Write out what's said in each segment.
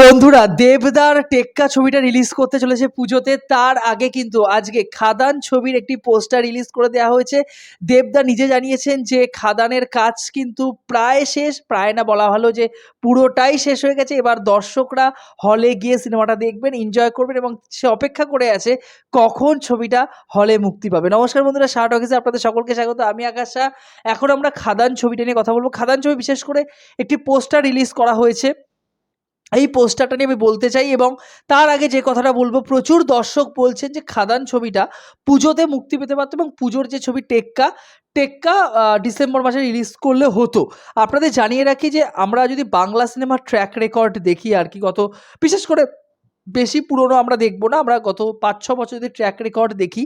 বন্ধুরা, দেবদার টেক্কা ছবিটা রিলিজ করতে চলেছে পুজোতে। তার আগে কিন্তু আজকে খাদান ছবির একটি পোস্টার রিলিজ করে দেওয়া হয়েছে। দেবদা নিজে জানিয়েছেন যে, খাদানের কাজ কিন্তু প্রায় শেষ, প্রায় না বলা ভালো যে, পুরোটাই শেষ হয়ে গেছে। এবার দর্শকরা হলে গিয়ে সিনেমাটা দেখবেন এনজয় করবেন এবং সে অপেক্ষা করে আছে কখন ছবিটা হলে মুক্তি পাবে। নমস্কার বন্ধুরা শার্ট অফিসে আপনাদের সকলকে স্বাগত। আমি আকাশ এখন আমরা খাদান ছবিটা নিয়ে কথা বলব। খাদান ছবি বিশেষ করে একটি পোস্টার রিলিজ করা হয়েছে। এই পোস্টারটা নিয়ে আমি বলতে চাই এবং তার আগে যে কথাটা বলব, প্রচুর দর্শক বলছেন যে খাদান ছবিটা পুজোতে মুক্তি পেতে পারতো এবং পুজোর যে ছবি টেক্কা টেক্কা ডিসেম্বর মাসে রিলিজ করলে হতো। আপনাদের জানিয়ে রাখি যে আমরা যদি বাংলা সিনেমার ট্র্যাক রেকর্ড দেখি আর কি, গত বিশেষ করে বেশি পুরনো আমরা দেখব না, আমরা গত পাঁচ ছ বছর যদি ট্র্যাক রেকর্ড দেখি,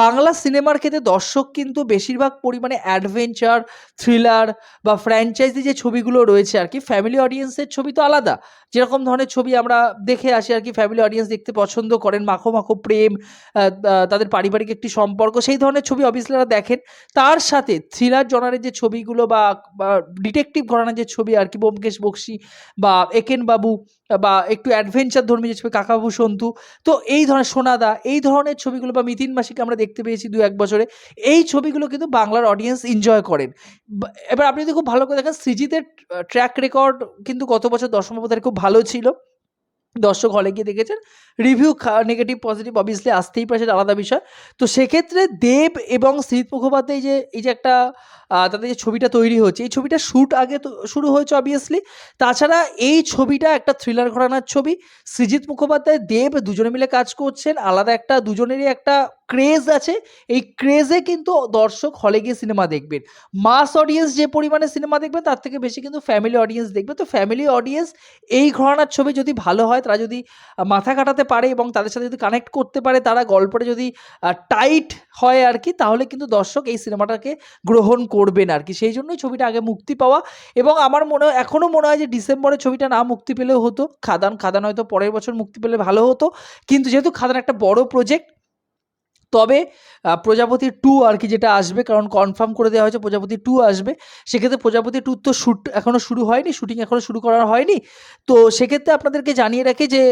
বাংলা সিনেমার ক্ষেত্রে দর্শক কিন্তু বেশিরভাগ পরিমাণে অ্যাডভেঞ্চার থ্রিলার বা ফ্র্যাঞ্চাইজি যে ছবিগুলো রয়েছে আর কি ফ্যামিলি অডিয়েন্সের ছবি তো আলাদা। যেরকম ধরনের ছবি আমরা দেখে আসি আর কি ফ্যামিলি অডিয়েন্স দেখতে পছন্দ করেন, মাখো মাখো প্রেম তাদের পারিবারিক একটি সম্পর্ক, সেই ধরনের ছবি অবভিয়াসলি তারা দেখেন, তার সাথে থ্রিলার জনারের যে ছবিগুলো বা ডিটেকটিভ ঘরানার যে ছবি আর কি, ব্যোমকেশ বক্সি বা একেন বাবু বা একটু অ্যাডভেঞ্চার ধর্মী যে ছবি কাকাবু সন্তু, তো এই ধরনের সোনাদা, এই ধরনের ছবিগুলো বা মিতিন মাসিকে আমরা দেখতে পেয়েছি দু এক বছরে, এই ছবিগুলো কিন্তু বাংলার অডিয়েন্স এনজয় করেন। এবার আপনি যদি খুব ভালো করে দেখেন, সৃজিতের ট্র্যাক রেকর্ড কিন্তু গত বছর দশম খুব ভালো ছিল। দর্শক হলে গিয়ে দেখেছেন রিভিউ নেগেটিভ পজিটিভ অবভিয়াসলি আসতেই পারে, সেটা আলাদা বিষয়। তো সেক্ষেত্রে দেব এবং শ্রীত মুখোপাধ্যায় যে, এই যে একটা তাদের যে ছবিটা তৈরি হচ্ছে, এই ছবিটা শ্যুট আগে তো, শুরু হয়েছে অবভিয়াসলি তাছাড়া এই ছবিটা একটা থ্রিলার ঘরানার ছবি। সৃজিত মুখোপাধ্যায়, দেব দুজনে মিলে কাজ করছেন, আলাদা একটা, দুজনেরই একটা ক্রেজ আছে, এই ক্রেজে কিন্তু দর্শক হলে গিয়ে সিনেমা দেখবেন। মাস অডিয়েন্স যে পরিমাণে সিনেমা দেখবে, তার থেকে বেশি কিন্তু ফ্যামিলি অডিয়েন্স দেখবে। তো ফ্যামিলি অডিয়েন্স এই ঘরানার ছবি যদি ভালো হয়, তারা যদি মাথা কাটাতে পারে এবং তাদের সাথে যদি কানেক্ট করতে পারে, তারা গল্পটা যদি টাইট হয় আর কি, তাহলে কিন্তু দর্শক এই সিনেমাটাকে গ্রহণ করবেন আর কি। সেই জন্যই ছবিটা আগে মুক্তি পাওয়া এবং আমার মনে, এখনও মনে হয় যে ডিসেম্বরে ছবিটা না মুক্তি পেলেও হতো। খাদান খাদান হয়তো পরের বছর মুক্তি পেলে ভালো হতো। কিন্তু যেহেতু খাদান একটা বড় প্রজেক্ট তবে প্রজাপতি টু আর কি যেটা আসবে, কারণ কনফার্ম করে দেওয়া হয়েছে প্রজাপতি টু আসবে, সেক্ষেত্রে প্রজাপতি টু তো শ্যুট এখনও শুরু হয়নি শুটিং এখনও শুরু করা হয়নি। তো সেক্ষেত্রে আপনাদেরকে জানিয়ে রাখি যে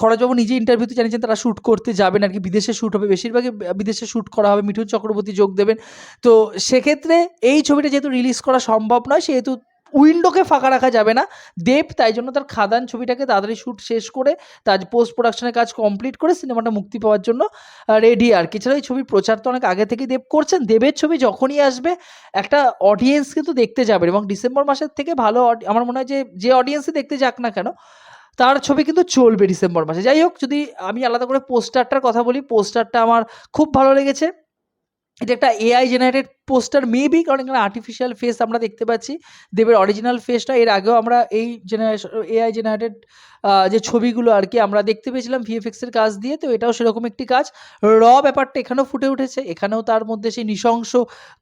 খরচবাবু নিজে ইন্টারভিউতে জানিয়েছেন তারা শ্যুট করতে যাবেন আর কি, বিদেশে শ্যুট হবে বেশিরভাগই বিদেশে শ্যুট করা হবে, মিঠুন চক্রবর্তী যোগ দেবেন। তো সেক্ষেত্রে এই ছবিটা যেহেতু রিলিজ করা সম্ভব নয়, সেহেতু উইন্ডোকে ফাঁকা রাখা যাবে না। দেব তাই জন্য তার খাদান ছবিটাকে তাড়াতাড়ি শ্যুট শেষ করে তার পোস্ট প্রোডাকশনের কাজ কমপ্লিট করে সিনেমাটা মুক্তি পাওয়ার জন্য রেডি আর কি এই ছবির প্রচার তো অনেক আগে থেকেই দেব করছেন। দেবের ছবি যখনই আসবে, একটা অডিয়েন্স কিন্তু দেখতে যাবে এবং ডিসেম্বর মাসের থেকে ভালো আমার মনে হয় যে যে অডিয়েন্সই দেখতে যাক না কেন, তার ছবি কিন্তু চলবে ডিসেম্বর মাসে। যাই হোক, যদি আমি আলাদা করে পোস্টারটার কথা বলি পোস্টারটা আমার খুব ভালো লেগেছে। এটা একটা এআই জেনারেটেড পোস্টার মেবি কারণ এখানে আর্টিফিশিয়াল ফেস আমরা দেখতে পাচ্ছি। দেবের অরিজিনাল ফেসটা এর আগেও আমরা এই জেনারেশন এআই জেনারেটেড যে ছবিগুলো আর কি আমরা দেখতে পেয়েছিলাম ভিএফএক্স এর কাজ দিয়ে, তো এটাও সেরকম একটি কাজ। র ব্যাপারটা এখানেও ফুটে উঠেছে। এখানেও তার মধ্যে সেই নৃশংস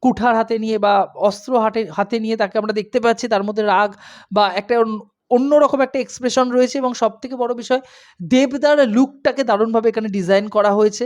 কুঠার হাতে নিয়ে বা অস্ত্র হাতে হাতে নিয়ে তাকে আমরা দেখতে পাচ্ছি। তার মধ্যে রাগ বা একটা অন্য- অন্যরকম একটা এক্সপ্রেশন রয়েছে এবং সব থেকে বড় বিষয়, দেবদার লুকটাকে দারুণভাবে এখানে ডিজাইন করা হয়েছে।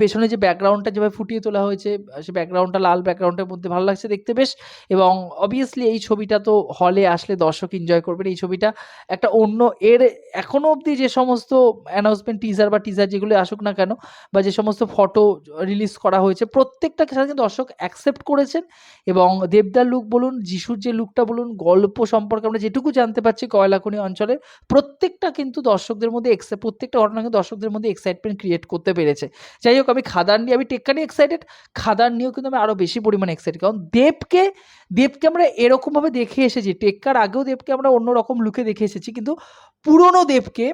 পেছনে যে ব্যাকগ্রাউন্ডটা যেভাবে ফুটিয়ে তোলা হয়েছে, সে ব্যাকগ্রাউন্ডটা লাল ব্যাকগ্রাউন্ডের মধ্যে ভালো লাগছে দেখতে বেশ। এবং অবভিয়াসলি এই ছবিটা তো হলে আসলে দর্শক এনজয় করবেন। এই ছবিটা একটা অন্য, এর এখনও অবধি যে সমস্ত অ্যানাউন্সমেন্ট টিজার বা টিজার যেগুলো আসুক না কেন, বা যে সমস্ত ফটো রিলিজ করা হয়েছে প্রত্যেকটা কিন্তু দর্শক অ্যাকসেপ্ট করেছেন। এবং দেবদার লুক বলুন, যিশুর যে লুকটা বলুন, গল্প সম্পর্কে আমরা যেটুকু জানতে পারছি কয়লাখনি অঞ্চলের, প্রত্যেকটা কিন্তু দর্শকদের মধ্যে প্রত্যেকটা ঘটনা কিন্তু দর্শকদের মধ্যে এক্সাইটমেন্ট ক্রিয়েট করতে পেরেছে। যাই হোক, আমি খাদার নিয়ে, আমি টেক্কা নিয়ে এক্সাইটেড খাদার নিয়েও কিন্তু আমি আরও বেশি পরিমাণে এক্সাইটেড কারণ দেবকে দেবকে আমরা এরকমভাবে দেখে এসেছি। টেক্কার আগেও দেবকে আমরা অন্যরকম লুকে দেখে এসেছি, কিন্তু পুরনো দেবকে,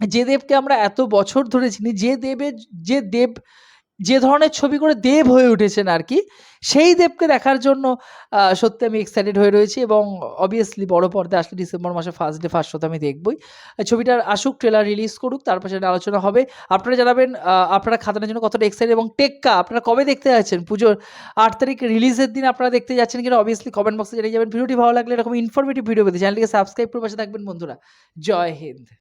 যে দেবকে আমরা এত বছর ধরে চিনি, যে দেবের যে দেব যে ধরনের ছবি করে দেব হয়ে উঠেছেন আর কি, সেই দেবকে দেখার জন্য সত্যি আমি এক্সাইটেড হয়ে রয়েছি এবং অবভিয়াসলি বড় পর্দায় আসলে ডিসেম্বর মাসে ফার্স্ট ডে ফার্স্ট শোতে আমি দেখবই। ছবিটার আসুক ট্রেলার রিলিজ করুক তারপর সেটা আলোচনা হবে। আপনারা জানাবেন আপনারা খাতানের জন্য কতটা এক্সাইটেড এবং টেক্কা, আপনারা কবে দেখতে যাচ্ছেন? পুজোর আট তারিখ রিলিজের দিন আপনারা দেখতে যাচ্ছেন কিনা অবভিয়াসলি কমেন্ট বক্সে জানিয়ে যাবেন। ভিডিওটি ভালো লাগলে এরকম ইনফরমেটিভ ভিডিও পেতে চ্যানেলটিকে সাবস্ক্রাইব করে পাশে থাকবেন বন্ধুরা। জয় হিন্দ।